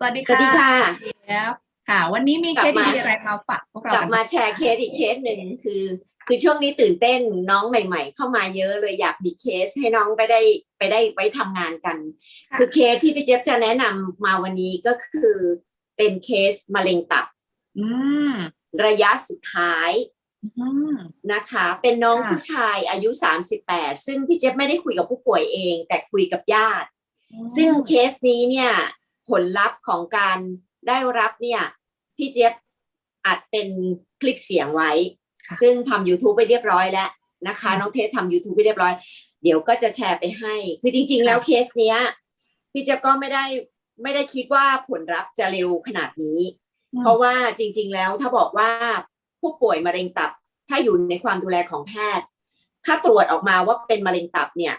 สวัสดีสวัสดีค่ะเจี๊ยบค่ะ วันนี้มีกเคลับสมาดีๆอะไรมาฝากพวกเรากลับกันมาแชร์เคสอีกเคสหนึ่งคือ คือช่วงนี้ตื่นเต้นน้องใหม่ ๆ เข้ามาเยอะเลยอยากมีเคสให้น้องไปได้ไปได้ไว้ทำงานกัน คือเคสที่พี่เจี๊ยบจะแนะนำมาวันนี้ก็คือเป็นเคสมะเร็งตับอืมระยะสุดท้ายอืมนะคะ เป็นน้องค่ะผู้ชายอายุ 38 ซึ่งพี่เจี๊ยบไม่ได้คุยกับผู้ป่วยเอง แต่คุยกับญาติ ซึ่งเคสนี้เนี่ย ผลลัพธ์ของการได้รับเนี่ยพี่เจี๊ยบอัดเป็นคลิปเสียงไว้ค่ะซึ่งทำ YouTube ไปเรียบร้อยแล้วนะคะอืมน้องเทสทำ YouTube ไปเรียบร้อย เดี๋ยวก็จะแชร์ไปให้ คือจริง ๆ แล้วเคสเนี้ย พี่เจี๊ยบก็ไม่ได้ไม่ได้คิดว่าผลลัพธ์จะเร็วขนาดนี้ เพราะว่าจริง ๆ แล้วถ้าบอกว่าผู้ป่วยมะเร็งตับ ถ้าอยู่ในความดูแลของแพทย์ ถ้าตรวจออกมาว่าเป็นมะเร็งตับเนี่ย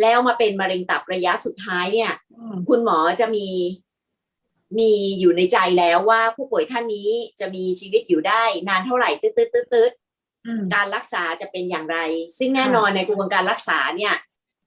แล้วมาเป็นมะเร็งตับระยะสุดท้ายเนี่ยอืม คุณหมอจะมีมีอยู่ในใจแล้วว่าผู้ป่วยท่านนี้จะมีชีวิตอยู่ได้นานเท่าไหร่ตืดตืดตืดตืดอืมการรักษาจะเป็นอย่างไร ซึ่งแน่ค่ะนอนในกระบวนการรักษาเนี่ย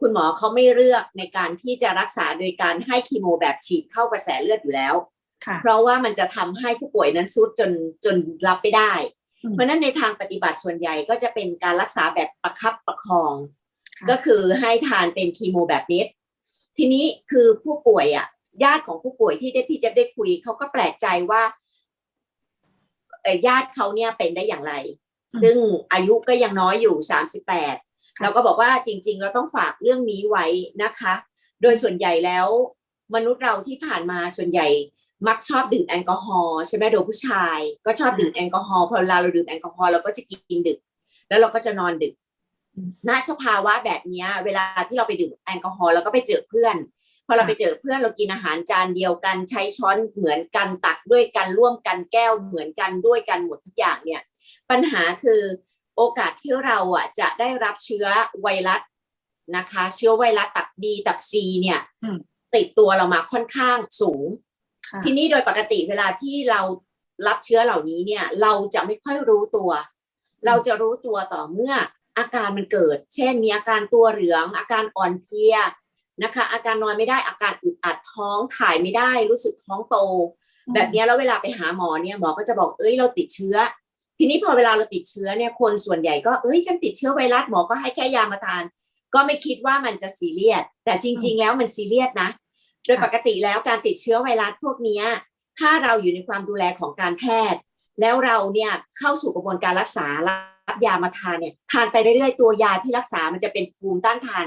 คุณหมอเขาไม่เลือกในการที่จะรักษาโดยการให้คีโมแบบฉีดเข้ากระแสเลือดอยู่แล้วค่ะเพราะว่ามันจะทำให้ผู้ป่วยนั้นซุดจนจนรับไม่ได้อืมเพราะฉะนั้นในทางปฏิบัติส่วนใหญ่ก็จะเป็นการรักษาแบบประคับประคองค่ะก็คือให้ทานเป็นคีโมแบบเม็ด ทีนี้คือผู้ป่วยอะญาติของผู้ป่วยที่ได้พี่เจฟได้คุยเขาก็แปลกใจว่าเอ่อญาติเขาเนี่ยเป็นได้อย่างไร ซึ่งอายุก็ยังน้อยอยู่สามสิบแปดเราก็บอกว่าจริง ๆ เราต้องฝากเรื่องนี้ไว้นะคะ โดยส่วนใหญ่แล้ว มนุษย์เราที่ผ่านมาส่วนใหญ่มักชอบดื่มแอลกอฮอล์ใช่ไหมโดยผู้ชาย ก็ชอบดื่มแอลกอฮอล์พอเวลาเราดื่มแอลกอฮอล์เราก็จะกินดึก แล้วเราก็จะนอนดึกอืม ณสภาวะแบบเนี้ยเวลาที่เราไปดื่มแอลกอฮอล์เราก็ไปเจอเพื่อน พอเราค่ะไปเจอเพื่อนเรากินอาหารจานเดียวกันใช้ช้อนเหมือนกันตักด้วยกันร่วมกันแก้วเหมือนกันด้วยกันหมดทุกอย่างเนี่ย ปัญหาคือโอกาสที่เราอะจะได้รับเชื้อไวรัสนะคะ เชื้อไวรัสตับ B ตับ C เนี่ยอืมติดตัวเรามาค่อนข้างสูงค่ะทีนี้โดยปกติเวลาที่เรารับเชื้อเหล่านี้เนี่ย เราจะไม่ค่อยรู้ตัว เราจะรู้ตัวต่อเมื่อ อาการมันเกิด เช่น มีอาการตัวเหลือง อาการอ่อนเพลียนะคะ อาการนอนไม่ได้อาการอึดอัดท้องถ่ายไม่ได้รู้สึกท้องโต แบบเนี้ยแล้วเวลาไปหาหมอเนี่ยหมอก็จะบอกเอ้ยเราติดเชื้อ ทีนี้พอเวลาเราติดเชื้อเนี่ยคนส่วนใหญ่ก็เอ้ยฉันติดเชื้อไวรัสหมอก็ให้แค่ยามาทาน ก็ไม่คิดว่ามันจะซีเรียสแต่จริง ๆ แล้วมันซีเรียสนะ โดยปกติแล้วการติดเชื้อไวรัสพวกเนี้ยถ้าเราอยู่ในความดูแลของการแพทย์ แล้วเราเนี่ยเข้าสู่กระบวนการรักษา รับยามาทานเนี่ยทานไปเรื่อยๆ ตัวยาที่รักษามันจะเป็นภูมิต้านทาน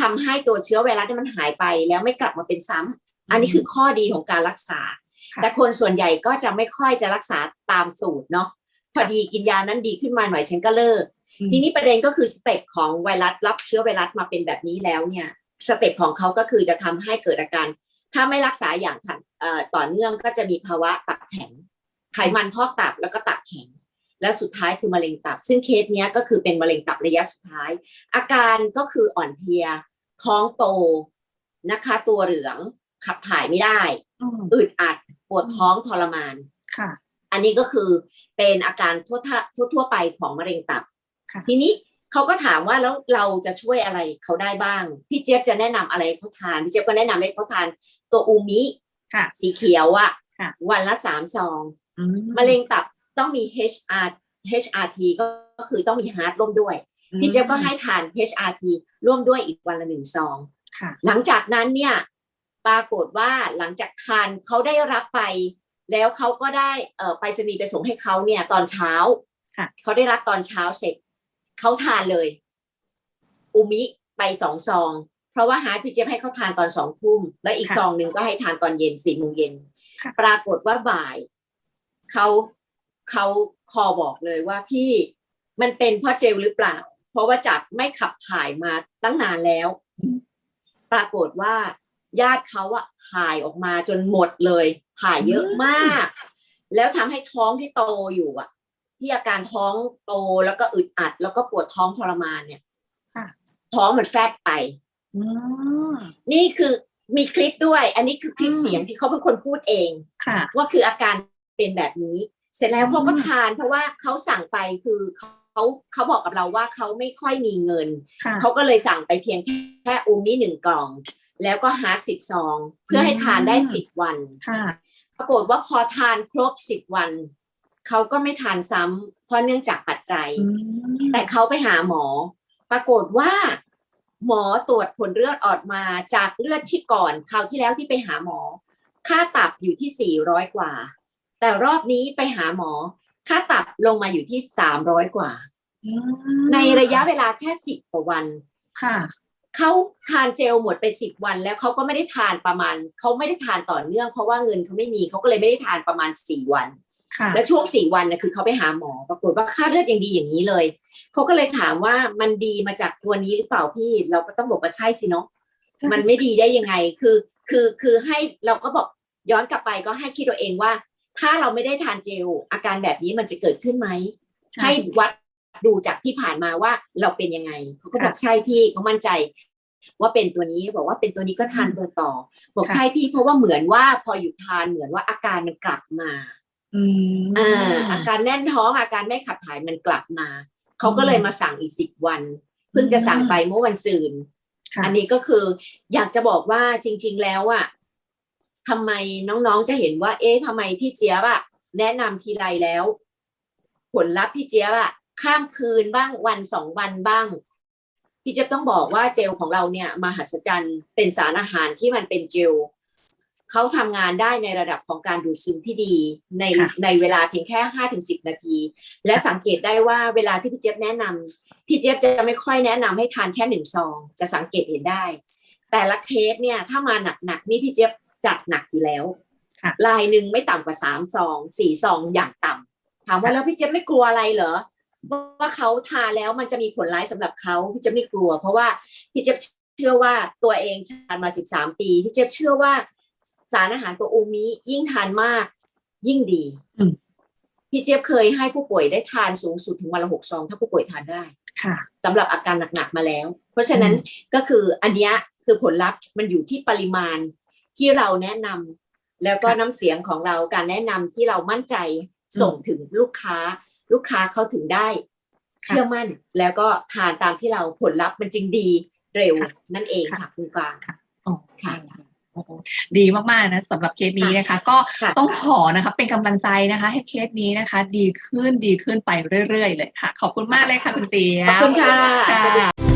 ทำให้ตัวเชื้อไวรัสเนี่ยมันหายไปแล้วไม่กลับมาเป็นซ้ำอันนี้คือข้อดีของการรักษาค่ะแต่คนส่วนใหญ่ก็จะไม่ค่อยจะรักษาตามสูตรเนาะพอดีกินยานั้นดีขึ้นมาหน่อยฉันก็เลิกอืมทีนี้ประเด็นก็คือสเต็ปของไวรัสรับเชื้อไวรัสมาเป็นแบบนี้แล้วเนี่ยสเต็ปของเขาก็คือจะทำให้เกิดอาการ ถ้าไม่รักษาอย่างทันเอ่อต่อเนื่องก็จะมีภาวะตับแข็ง ไขมันพอกตับแล้วก็ตับแข็ง และสุดท้ายคือมะเร็งตับ ซึ่งเคสเนี้ยก็คือเป็นมะเร็งตับระยะสุดท้าย อาการก็คืออ่อนเพลีย ท้องโตนะคะ ตัวเหลืองขับถ่ายไม่ได้อืมอึดอัดปวดท้องทรมานค่ะ อันนี้ก็คือเป็นอาการทั่วทั่วทั่วๆไปของมะเร็งตับค่ะทีนี้เขาก็ถามว่าแล้วเราจะช่วยอะไรเขาได้บ้าง พี่เจี๊ยบจะแนะนำอะไรให้เขาทานพี่เจี๊ยบก็แนะนำให้เขาทานตัวอูมิค่ะสีเขียวอะค่ะวันละสามซองอืมะเร็งตับ ต้องมี HR HRT ก็คือต้องมีฮาร์ดร่วมด้วยพี่เจี๊ยบก็ให้ทาน HRT ร่วมด้วยอีกวันละหนึ่งซองค่ะหลังจากนั้นเนี่ยปรากฏว่าหลังจากทานเขาได้รับไป แล้วเขาก็ได้เอ่อไปรษณีย์ไปส่งให้เขาเนี่ย ตอนเช้าค่ะเขาได้รับตอนเช้าเสร็จเขาทานเลยอูมิไปสองซอง เพราะว่าฮาร์ดพี่เจี๊ยบให้เขาทานตอนสองทุ่มแล้วอีกค่ะซองหนึ่งก็ให้ทานตอนเย็นสี่โมงเย็นค่ะปรากฏว่าบ่ายเขา เขาคอบอกเลยว่าพี่มันเป็นเพราะเจลหรือเปล่า เพราะว่าจากไม่ขับถ่ายมาตั้งนานแล้ว ปรากฏว่าญาติเขาอะถ่ายออกมาจนหมดเลยถ่ายเยอะมาก แล้วทำให้ท้องที่โตอยู่อะที่อาการท้องโตแล้วก็อึดอัด แล้วก็ปวดท้องทรมานเนี่ยค่ะท้องมันแฟบไปอืมนี่คือมีคลิปด้วย อันนี้คือคลิปอืมเสียงที่เขาเป็นคนพูดเองค่ะว่าคืออาการเป็นแบบนี้ เสร็จแล้วอืมเขาก็ทานเพราะว่าเขาสั่งไปคือเขาเขาบอกกับเราว่าเขาไม่ค่อยมีเงินค่ะเขาก็เลยสั่งไปเพียงแค่อูมิหนึ่งกล่อง แล้วก็หาสิบซอง เพื่อให้ทานได้สิบวันค่ะปรากฏว่าพอทานครบสิบวันเขาก็ไม่ทานซ้ำเพราะเนื่องจากปัจจัยอืมแต่เขาไปหาหมอ ปรากฏว่า หมอตรวจผลเลือดออกมาจากเลือดที่ก่อนคราวที่แล้วที่ไปหาหมอ ค่าตับอยู่ที่400กว่า แต่รอบนี้ไปหาหมอ ค่าตับลงมาอยู่ที่300กว่าอืมในระยะเวลาแค่10กว่าวัน ค่ะเขาทานเจลหมดไปสิบวัน แล้วเขาก็ไม่ได้ทานประมาณเขาไม่ได้ทานต่อเนื่อง เพราะว่าเงินเขาไม่มีเขาก็เลยไม่ได้ทานประมาณสี่วันค่ะแล้วช่วงสี่วันนะคือเขาไปหาหมอ ปรากฏว่าค่าเลือดยังดีอย่างนี้เลยเขาก็เลยถามว่ามันดีมาจากตัวนี้หรือเปล่าพี่ เราก็ต้องบอกว่าใช่สิเนาะมันไม่ดีได้ยังไงคือคือคือให้เราก็บอกย้อนกลับไปก็ให้คิดตัวเองว่า ถ้าเราไม่ได้ทานเจล อาการแบบนี้มันจะเกิดขึ้นไหมใช่ให้วัดดูจากที่ผ่านมาว่าเราเป็นยังไงเขาก็บอกใช่พี่เขามั่นใจ ว่าเป็นตัวนี้บอกว่าเป็นตัวนี้ก็ทานตัวต่อ บอกค่ะใช่พี่เพราะว่าเหมือนว่าพอหยุดทานเหมือนว่าอาการมันกลับมาอืมอ่าอาการแน่นท้องอาการไม่ขับถ่ายมันกลับมาเขาก็เลยมาสั่งอีกสิบวัน เพิ่งจะสั่งไปเมื่อวันซืนค่ะอันนี้ก็คืออยากจะบอกว่าจริง ๆ แล้วอะ ทำไมน้องๆจะเห็นว่า เอ๊ะทำไมพี่เจี๊ยบอะแนะนำทีไรแล้ว ผลลัพธ์พี่เจี๊ยบอะข้ามคืนบ้างวันสองวันบ้าง พี่เจี๊ยบต้องบอกว่าเจลของเราเนี่ยมหัศจรรย์เป็นสารอาหารที่มันเป็นเจลเขาทำงานได้ในระดับของการดูดซึมที่ดีในค่ะในเวลาเพียงแค่ห้าถึงสิบนาที และสังเกตได้ว่าเวลาที่พี่เจี๊ยบแนะนำพี่เจี๊ยบจะไม่ค่อยแนะนำให้ทานแค่หนึ่งซอง จะสังเกตเห็นได้ แต่ละเคสเนี่ยถ้ามาหนักๆนี่พี่เจี๊ยบ จัดหนักอยู่แล้วค่ะลายหนึ่งไม่ต่ำกว่าสามซองสี่ซองอย่างต่ำถามว่าแล้วพี่เจี๊ยบไม่กลัวอะไรเหรอว่าเขาทานแล้วมันจะมีผลร้ายสำหรับเขาพี่เจี๊ยบไม่กลัว เพราะว่าพี่เจี๊ยบเชื่อว่าตัวเองทานมาสิบสามปีพี่เจี๊ยบเชื่อว่าสารอาหารตัวอูมิยิ่งทานมาก ยิ่งดีอืมพี่เจี๊ยบเคยให้ผู้ป่วยได้ทานสูงสุดถึงวันละหกซอง ถ้าผู้ป่วยทานได้ค่ะสำหรับอาการหนักๆมาแล้ว เพราะฉะนั้นก็คืออันเนี้ยคือผลลัพธ์มันอยู่ที่ปริมาณ ที่เราแนะนำแล้วก็ค่ะน้ำเสียงของเราการแนะนำที่เรามั่นใจส่งถึงลูกค้า ลูกค้าเขาถึงได้เชื่อมั่นแล้วก็ทานตามที่เราผลลัพธ์มันจึงดีเร็วค่ะนั่นเองค่ะค่ะคุณกวางโอ้ค่ะโอ้โหดีมากๆนะสำหรับเคสนี้นะคะ ก็ค่ะต้องขอนะคะเป็นกำลังใจนะคะ ให้เคสนี้นะคะ ดีขึ้นดีขึ้นไปเรื่อยๆเลยค่ะ ขอบคุณมากเลยค่ะคุณเสียขอบคุณค่ะ